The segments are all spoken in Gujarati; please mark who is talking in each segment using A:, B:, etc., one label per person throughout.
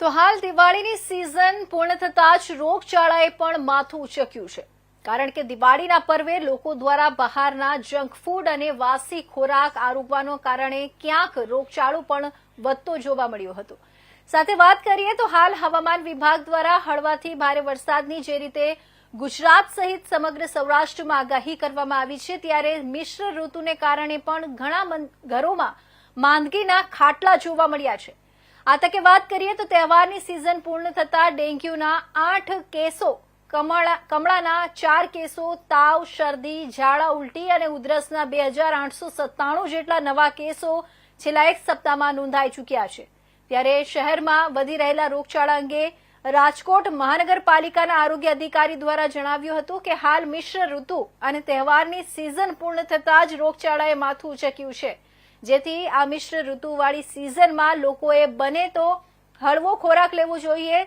A: તો હાલ દિવાળીની સિઝન પૂર્ણ થતાં જ રોગચાળાએ પણ માથું ઉચક્યું છે. કારણ કે દિવાળીના પર્વે લોકો દ્વારા બહારના જંક ફૂડ અને વાસી ખોરાક આરોગવાનો કારણે ક્યાંક રોગચાળો પણ વધતો જોવા મળ્યો હતો. સાથે વાત કરીએ તો હાલ હવામાન વિભાગ દ્વારા હળવાથી ભારે વરસાદની જે રીતે ગુજરાત સહિત સમગ્ર સૌરાષ્ટ્રમાં આગાહી કરવામાં આવી છે, ત્યારે મિશ્ર ઋતુને કારણે પણ ઘણા ઘરોમાં માંદગીના ખાટલા જોવા મળ્યા છે. આ વાત કરીએ તો તહેવારની સિઝન પૂર્ણ થતા ડેન્ગ્યુના આઠ કેસો, કમળા, કમળાના ચાર કેસો, તાવ, શરદી, ઝાડા ઉલટી અને ઉધરસના બે હજાર આઠસો સત્તાણું જેટલા નવા કેસો છેલ્લા એક સપ્તાહમાં નોંધાઈ ચૂક્યા છે. ત્યારે શહેરમાં વધી રહેલા રોગચાળા અંગે રાજકોટ મહાનગરપાલિકાના આરોગ્ય અધિકારી દ્વારા જણાવ્યું હતું કે હાલ મિશ્ર ઋતુ અને તહેવારની સિઝન પૂર્ણ થતાં જ રોગચાળાએ માથું ઉચક્યું છે. જેથી આ મિશ્ર ઋતુવાળી સિઝનમાં લોકોએ બને તો હળવો ખોરાક લેવો જોઈએ,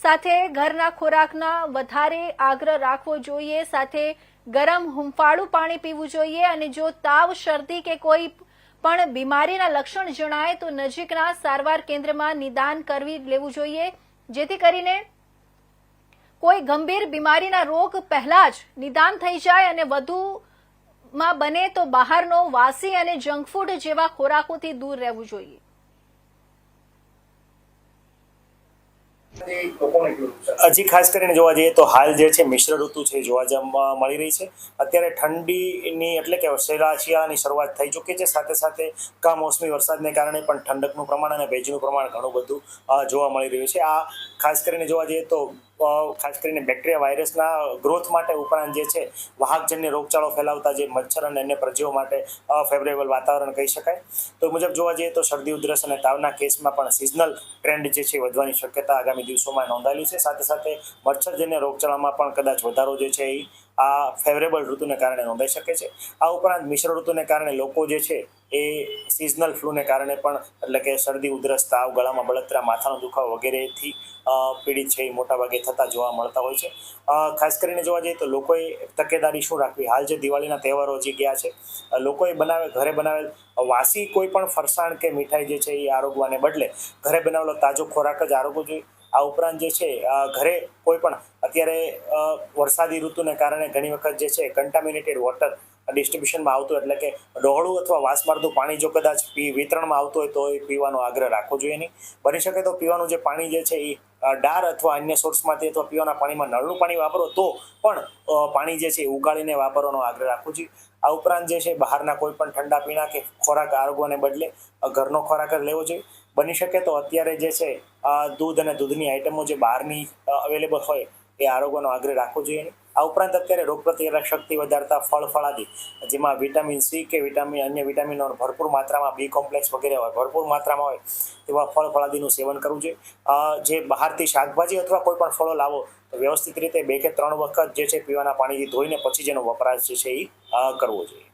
A: સાથે ઘરના ખોરાકના વધારે આગ્રહ રાખવો જોઈએ, સાથે ગરમ હુંફાળું પાણી પીવું જોઈએ અને જો તાવ, શરદી કે કોઈ પણ બીમારીના લક્ષણ જણાય તો નજીકના સારવાર કેન્દ્રમાં નિદાન કરવી લેવું જોઈએ, જેથી કરીને કોઈ ગંભીર બીમારીના રોગ પહેલા જ નિદાન થઈ જાય અને વધુમાં બને તો બહારનો વાસી અને જંક ફૂડ જેવા ખોરાકોથી દૂર રહેવું જોઈએ.
B: હજી ખાસ કરીને જોવા જઈએ તો હાલ જે છે મિશ્ર ઋતુ છે જોવા જવા મળી રહી છે. અત્યારે ઠંડીની એટલે કે શિયાળાની શરૂઆત થઈ ચૂકી છે. સાથે સાથે કમોસમી વરસાદને કારણે પણ ઠંડકનું પ્રમાણ અને ભેજનું પ્રમાણ ઘણું બધું જોવા મળી રહ્યું છે. આ ખાસ કરીને જોવા જઈએ તો ખાસ કરીને બેક્ટેરિયા વાયરસના ગ્રોથ માટે ઉપરાંત જે છે, વાહકજન્ય રોગચાળો ફેલાવતા જે મચ્છર અને અન્ય પ્રજીવો માટે ફેવરેબલ વાતાવરણ કહી શકાય. તો મુજબ જોવા જઈએ તો શરદી, ઉધરસ અને તાવના કેસમાં પણ સિઝનલ ટ્રેન્ડ જે છે વધવાની શક્યતા આગામી દિવસોમાં નોંધાયેલી છે. સાથે સાથે મચ્છરજન્ય રોગચાળામાં પણ કદાચ વધારો જે છે એ આ ફેવરેબલ ઋતુને કારણે નોંધાઈ શકે છે. આ ઉપરાંત મિશ્ર ઋતુને કારણે લોકો જે છે એ સિઝનલ ફ્લૂને કારણે પણ એટલે કે શરદી, ઉધરસ, તાવ, ગળામાં બળતરા, માથાનો દુખાવો વગેરેથી પીડિત છે એ મોટાભાગે થતા જોવા મળતા હોય છે. ખાસ કરીને જોવા જઈએ તો લોકોએ તકેદારી શું રાખવી? હાલ જે દિવાળીના તહેવારો હજી ગયા છે લોકોએ બનાવે, ઘરે બનાવેલ વાસી કોઈ પણ ફરસાણ કે મીઠાઈ જે છે એ આરોગવાને બદલે ઘરે બનાવેલો તાજો ખોરાક જ આરોગવો જોઈએ. આ ઉપરાંત જે છે ઘરે કોઈ પણ અત્યારે વરસાદી ઋતુને કારણે ઘણી વખત જે છે કન્ટામિનેટેડ વોટર ડિસ્ટ્રીબ્યુશનમાં આવતું એટલે કે ડહોળું અથવા વાસ મારતું પાણી જો કદાચ પી, વિતરણમાં આવતું હોય, તો એ પીવાનો આગ્રહ રાખવો જોઈએ નહીં. બની શકે તો પીવાનું જે પાણી જે છે એ ડાર અથવા અન્ય સોર્સમાંથી અથવા પીવાના પાણીમાં નળનું પાણી વાપરો, તો પણ પાણી જે છે એ ઉગાડીને વાપરવાનો આગ્રહ રાખવો જોઈએ. આ ઉપરાંત જે છે, બહારના કોઈ પણ ઠંડા પીણા કે ખોરાક આરોગવાને બદલે ઘરનો ખોરાક જ લેવો જોઈએ. બની શકે તો અત્યારે જે છે દૂધ અને દૂધની આઇટમો જે બહારની અવેલેબલ હોય એ આરોગ્યનો આગ્રહ રાખવો જોઈએ. આ ઉપરાંત અત્યારે રોગ પ્રતિકારક શક્તિ વધારતા ફળ ફળાદી જેમાં વિટામિન સી કે વિટામિન, અન્ય વિટામિનો ભરપૂર માત્રામાં બી કોમ્પ્લેક્સ વગેરે હોય, ભરપૂર માત્રામાં હોય, તેવા ફળ ફળાદીનું સેવન કરવું જોઈએ જે બહારથી શાકભાજી અથવા કોઈ પણ ફળો લાવો, તો વ્યવસ્થિત રીતે બે કે ત્રણ વખત જે છે પીવાના પાણીથી ધોઈને પછી જેનો વપરાશ જે છે એ કરવો જોઈએ